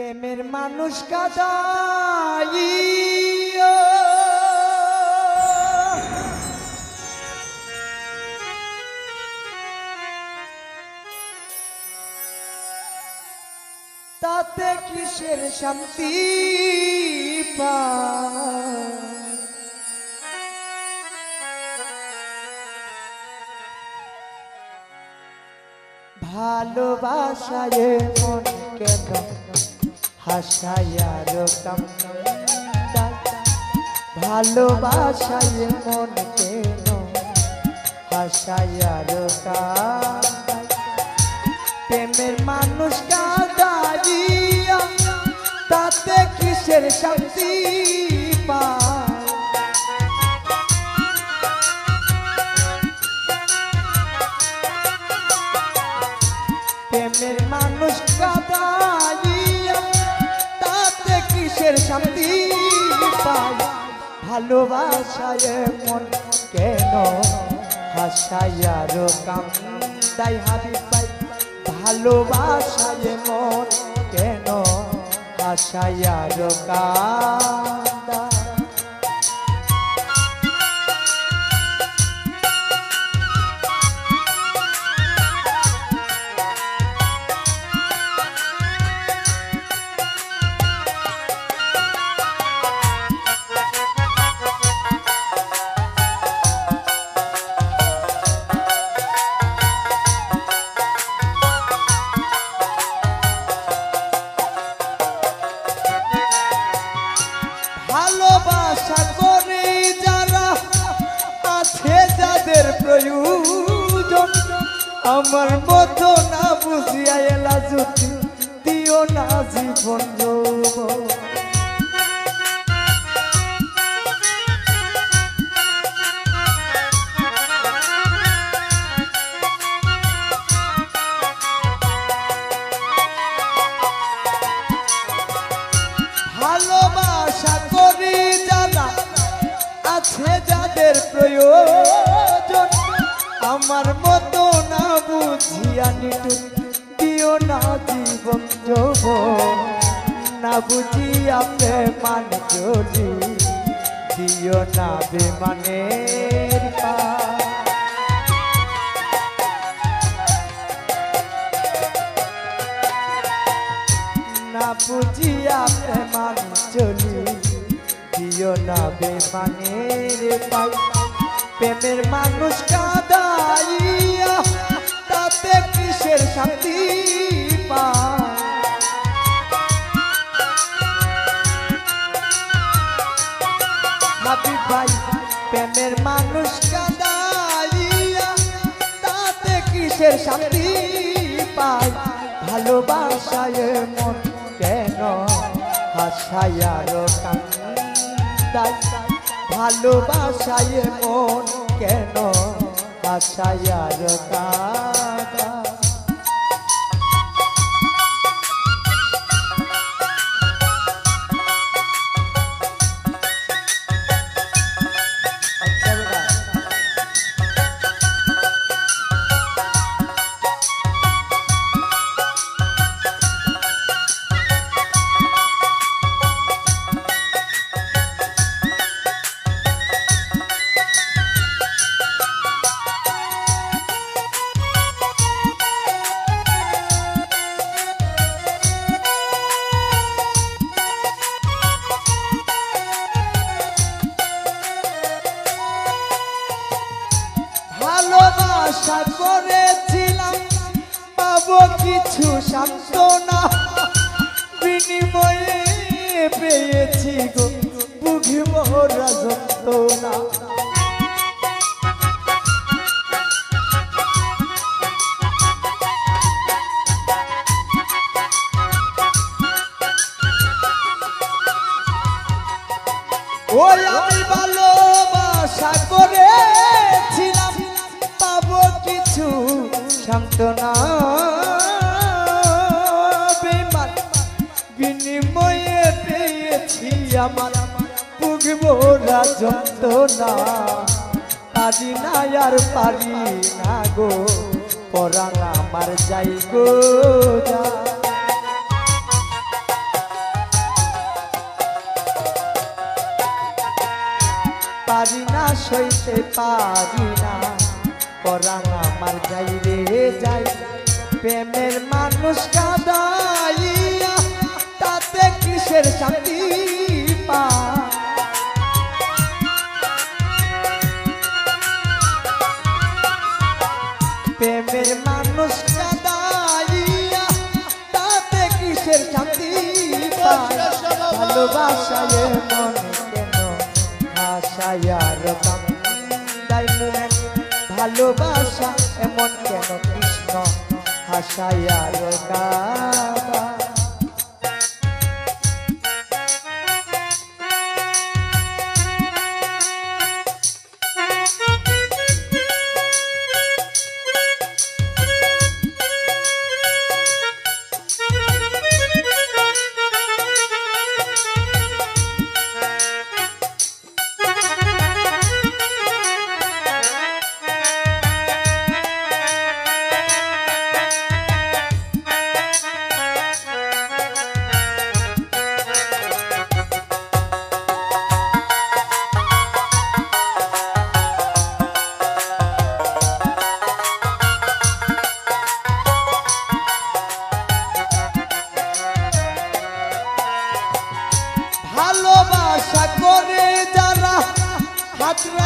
প্রেমের মানুষ কাদাই তাতে কিসের শান্তি পায়? ভালোবাসায় মন কেন ভালোবাসায় মন কেন? কাম প্রেমের মানুষ তাতে কিসের পায়? প্রেমের মানুষ কিসের শান্তি পাই। ভালোবাসায় মন কেন হাসায়ারো কাম তাই হাবি পাই। ভালোবাসায় মন কেন হাসায়ারো কান্দা প্রয়োজন আমার মতো না বুঝিয়া এলা যদি দিও না জীবন। ভালোবাসা করি যারা আছে যাদের প্রয়োজন আমার মতো না বুঝিয়া নিটু দিও না জীবন যৌবন। না বুঝিয়া প্রেমান চলি দিও না বেমানের পা না বুঝিয়া প্রেমান চলি দিও না বেমানের পাই প্রেমের মানুষ কাদাইয়া, তাতে কিসের শান্তি পায়? প্রেমের মানুষ কাদাইয়া, তাতে কিসের শান্তি পায়? ভালোবাসায় মন কেন হাসায়ার কান্দাই ভালোবাসায় মন কেন বাসায় আর আচ্ছা ভালোবাসা করেছিলাম। পাবো কিছু সান্ত্বনা। বিনিময়ে পেয়েছি গো বুঝিব রাজত্বনা ওই যন্ত্রণা। আজি না আর পারি না গো, পরাণ আমার যাই গো পারি না সইতে, পারি না, পরাণ আমার যাই রে যাই। প্রেমের মানুষ কাদাইয়া, তাতে কিসের শান্তি? মানুষ কাদাইয়া তাতে কিসের শান্তি ভালোবাসায় মন কেন হাসায়ার কান্দাই মন ভালোবাসা এমন কেন কৃষ্ণ? হাসায় আর ভালোবাসা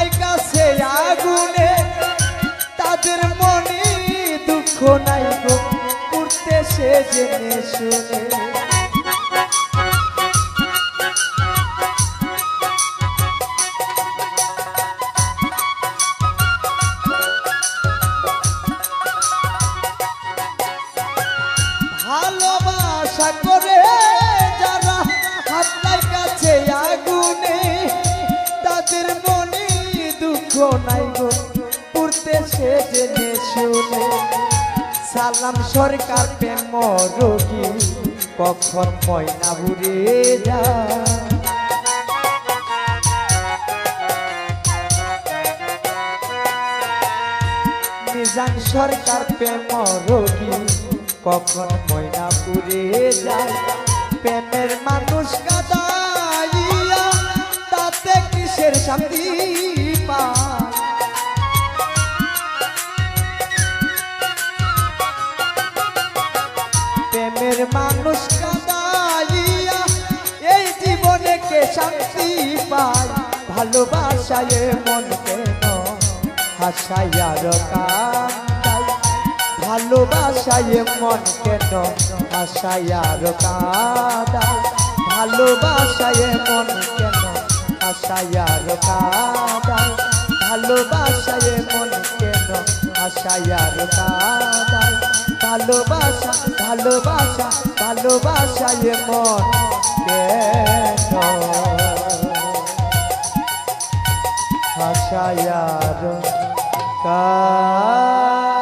হাতরাই কাছে আগুনে তাদের মনে দুঃখ নাই গো উঠতে সে জেনে শুনে। দুঃখ নাই গো, পড়তে সে জেনে শুনে। সালাম সরকার প্রেম রোগী, কখন ময়না ঘুরে যায়? মিজান সরকার প্রেম রোগী, কখন ময়নাপুরে যায়? প্রেমের মানুষ কাদাইয়া, তাতে কিসের শান্তি? কাদাইয়া এই জীবনে কে শান্তি পায়? ভালোবাসায় মন কেন? হাসাইয়ার কান্দাই ভালোবাসায় মন কেন? হাসাইয়ার কাদাই ভালোবাসায় মন কেন? হাসাইয়ার কাদাই ভালোবাসায় মন কেন? হাসাইয়ার কাদাই ভালোবাসা ভালোবাসা ভালোবাসায় মন কেন হাসায়ার কা